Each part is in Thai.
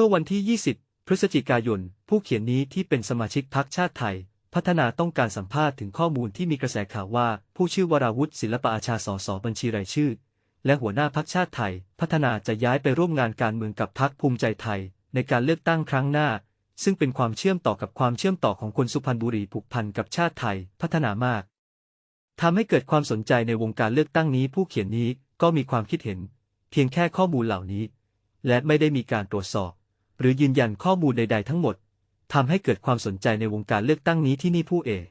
มื่อวันที่ 20 พฤศจิกายน ผู้เขียนนี้ที่เป็นสมาชิกพรรคชาติไทย พัฒนาต้องการสัมภาษณ์ถึงข้อมูลที่มีกระแสข่าวว่า ผู้ชื่อวราวุฒิศิลปอาชาสสบัญชีรายชื่อ และหัวหน้าพรรคชาติไทย พัฒนาจะย้ายไปร่วมงานการเมืองกับพรรคภูมิใจไทย ในการเลือกตั้งครั้งหน้า ซึ่งเป็นความเชื่อมต่อกับความเชื่อมต่อของคนสุพรรณบุรีผูกพันกับชาติไทย พัฒนามากทำให้เกิดความสนใจในวงการเลือกตั้งนี้ ผู้เขียนนี้ก็มีความคิดเห็น เพียงแค่ข้อมูลเหล่านี้ และไม่ได้มีการตรวจสอบ หรือยืนยันข้อมูลใด ๆ ทั้งหมดทำให้เกิดความสนใจในวงการเลือกตั้งนี้ที่นี่ผู้เอก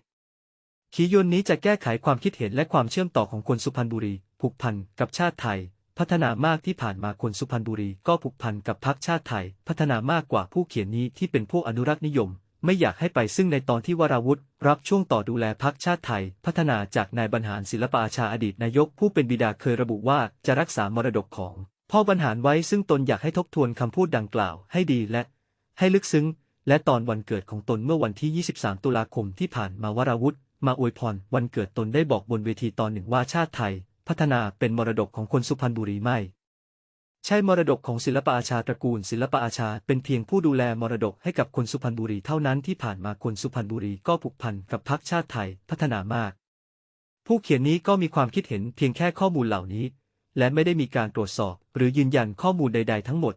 ขียนนี้จะแก้ไขความคิดเห็นและความเชื่อมต่อของคนสุพรรณบุรี ผูกพันกับชาติไทย พัฒนามากที่ผ่านมาคนสุพรรณบุรี ก็ผูกพันกับพรรคชาติไทย พัฒนามากกว่าผู้เขียนนี้ที่เป็นพวกอนุรักษ์นิยม ไม่อยากให้ไปซึ่งในตอนที่วราวุธ รับช่วงต่อดูแลพรรคชาติไทย พัฒนาจากนายบรรหารศิลปอาชาอดีตนายกผู้เป็นบิดาเคยระบุว่าจะรักษามรดกของ พ่อบรรหารไว้ซึ่งตนอยากให้ทบทวนคำพูดดังกล่าวให้ดีและ ให้ลึกซึ้ง และตอนวันเกิดของตนเมื่อวันที่ 23 ตุลาคมที่ผ่านมาวราวุธ มาอวยพรวันเกิดตนได้บอกบนเวทีตอนหนึ่งว่าชาติไทย พัฒนาเป็นมรดกของคนสุพรรณบุรีไม่ใช่มรดกของศิลปอาชาตระกูล ศิลปอาชาเป็นเพียงผู้ดูแลมรดกให้กับคนสุพรรณบุรีเท่านั้นที่ผ่านมาคนสุพรรณบุรีก็ผูกพันกับพรรคชาติไทยพัฒนามาก ผู้เขียนนี้ก็มีความคิดเห็นเพียงแค่ข้อมูลเหล่านี้ และไม่ได้มีการตรวจสอบ หรือยืนยันข้อมูลใด ๆ ทั้งหมด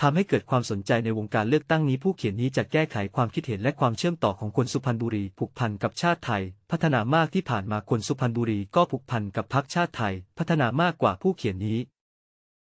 ทำให้เกิดความสนใจในวงการเลือกตั้งนี้ผู้เขียนนี้จะแก้ไขความคิดเห็นและความเชื่อมต่อของคนสุพรรณบุรี ผูกพันกับชาติไทย พัฒนามากที่ผ่านมาคนสุพรรณบุรีก็ผูกพันกับพรรคชาติไทย พัฒนามากกว่าผู้เขียนนี้